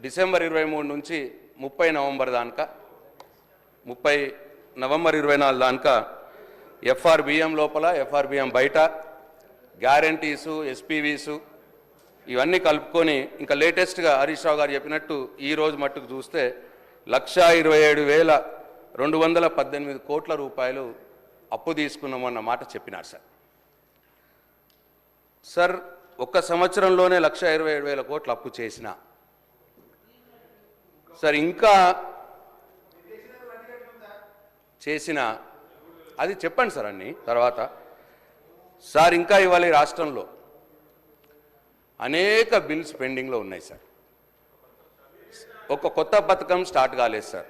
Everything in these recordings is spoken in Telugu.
డిసెంబర్ ఇరవై మూడు నుంచి ముప్పై నవంబర్ దానిక? ముప్పై నవంబర్ ఇరవై నాలుగు దానిక? ఎఫ్ఆర్బిఎం లోపల ఎఫ్ఆర్బిఎం బయట గ్యారంటీసు ఎస్పీవీసు ఇవన్నీ కలుపుకొని ఇంకా లేటెస్ట్గా హరీష్ రావు గారు చెప్పినట్టు ఈ రోజు మట్టుకు చూస్తే లక్షా ఇరవై ఏడు వేల రెండు వందల పద్దెనిమిది కోట్ల రూపాయలు అప్పు తీసుకున్నామన్న మాట చెప్పినారు సార్. సార్ ఒక్క సంవత్సరంలోనే లక్ష ఇరవై ఏడు వేల కోట్లు అప్పు చేసిన సార్ ఇంకా చేసిన అది చెప్పండి సార్ అన్ని తర్వాత. సార్ ఇంకా ఇవాళ ఈ రాష్ట్రంలో అనేక బిల్స్ పెండింగ్లో ఉన్నాయి సార్. ఒక కొత్త పథకం స్టార్ట్ కాలేదు సార్.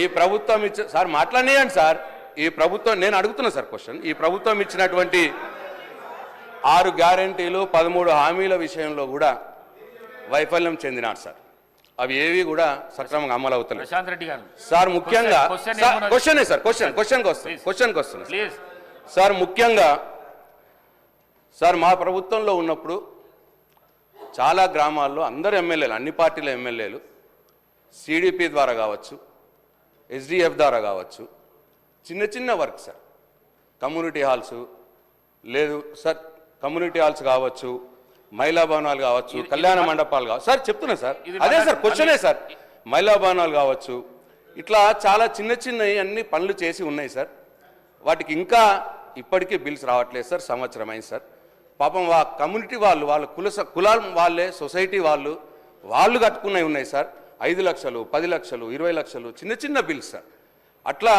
ఈ ప్రభుత్వం ఇచ్చ సార్ మాట్లాడియండి సార్. ఈ ప్రభుత్వం నేను అడుగుతున్నా సార్ క్వశ్చన్. ఈ ప్రభుత్వం ఇచ్చినటువంటి ఆరు గ్యారంటీలు పదమూడు హామీల విషయంలో కూడా వైఫల్యం చెందినారు సార్. అవి ఏవి కూడా సక్రమంగా అమలు అవుతలేదు ప్రశాంత్ రెడ్డి గారు సార్ ముఖ్యంగా? క్వశ్చనే సార్ క్వశ్చన్ క్వశ్చన్కి వస్తుంది Please. క్వశ్చన్కి వస్తుంది సార్ ముఖ్యంగా సార్ మా ప్రభుత్వంలో ఉన్నప్పుడు చాలా గ్రామాల్లో అందరు ఎమ్మెల్యేలు అన్ని పార్టీల ఎమ్మెల్యేలు సిడిపి ద్వారా కావచ్చు ఎస్డిఎఫ్ ద్వారా కావచ్చు చిన్న చిన్న వర్క్ సార్. కమ్యూనిటీ హాల్స్ లేదు సార్ కమ్యూనిటీ హాల్స్ కావచ్చు మహిళా భవనాలు కావచ్చు కళ్యాణ మండపాలు కావచ్చు. సార్ చెప్తున్నా సార్. అదే సార్ క్వశ్చనే సార్. మహిళా భవనాలు కావచ్చు ఇట్లా చాలా చిన్న చిన్నవి అన్ని పనులు చేసి ఉన్నాయి సార్. వాటికి ఇంకా ఇప్పటికీ బిల్స్ రావట్లేదు సార్ సంవత్సరం అయింది సార్. పాపం వా కమ్యూనిటీ వాళ్ళు వాళ్ళ కుల కులాల వాళ్ళే సొసైటీ వాళ్ళు వాళ్ళు కట్టుకున్నవి ఉన్నాయి సార్. ఐదు లక్షలు పది లక్షలు ఇరవై లక్షలు చిన్న చిన్న బిల్స్ సార్. అట్లా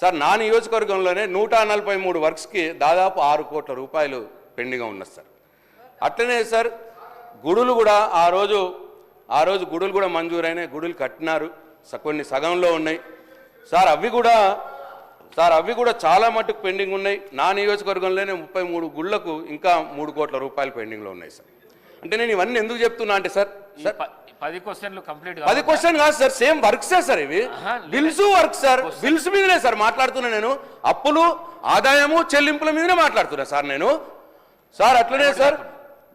సార్ నా నియోజకవర్గంలోనే నూట నలభై మూడు వర్క్స్కి దాదాపు ఆరు కోట్ల రూపాయలు పెండింగ్గా ఉన్నది సార్. అట్లనే సార్ గుడులు కూడా ఆ రోజు ఆ రోజు గుడులు కూడా మంజూరైనాయి గుడులు కట్టినారు కొన్ని సగంలో ఉన్నాయి. సార్ అవి కూడా సార్ అవి కూడా చాలా మట్టుకు పెండింగ్ ఉన్నాయి. నా నియోజకవర్గంలోనే ముప్పై మూడు గుళ్ళకు ఇంకా మూడు కోట్ల రూపాయలు పెండింగ్లో ఉన్నాయి సార్. అంటే నేను ఇవన్నీ ఎందుకు చెప్తున్నా అంటే సార్ పది క్వశ్చన్లు కంప్లీట్ పది క్వశ్చన్ కాదు సార్ సేమ్ వర్క్సే సార్ ఇవి. బిల్స్ వర్క్ సార్ బిల్స్ మీదనే సార్ మాట్లాడుతున్నా నేను. అప్పులు ఆదాయము చెల్లింపుల మీదనే మాట్లాడుతున్నా సార్ నేను. సార్ అట్లనే సార్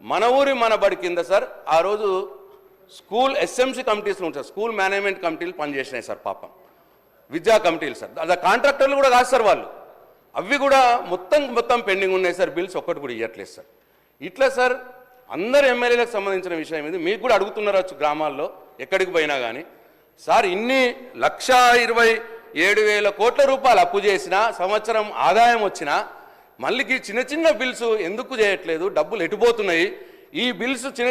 మన ఊరి మన బడి కింద సార్ ఆ రోజు స్కూల్ ఎస్ఎంసీ కమిటీస్లో ఉంటాయి స్కూల్ మేనేజ్మెంట్ కమిటీలు పనిచేసినాయి సార్ పాపం. విద్యా కమిటీలు సార్. అది కాంట్రాక్టర్లు కూడా కాదు సార్ వాళ్ళు. అవి కూడా మొత్తం మొత్తం పెండింగ్ ఉన్నాయి సార్. బిల్స్ ఒక్కటి కూడా ఇవ్వట్లేదు సార్. ఇట్లా సార్ అందరు ఎమ్మెల్యేలకు సంబంధించిన విషయం ఇది. మీకు కూడా అడుగుతున్నారు గ్రామాల్లో ఎక్కడికి పోయినా కానీ సార్ ఇన్ని లక్షా ఇరవై ఏడు వేల కోట్ల రూపాయలు అప్పు చేసినా సంవత్సరం ఆదాయం వచ్చినా మళ్ళీకి చిన్న చిన్న బిల్స్ ఎందుకు చేయట్లేదు? డబ్బులు ఎటుపోతున్నాయి? ఈ బిల్స్ చిన్న చిన్న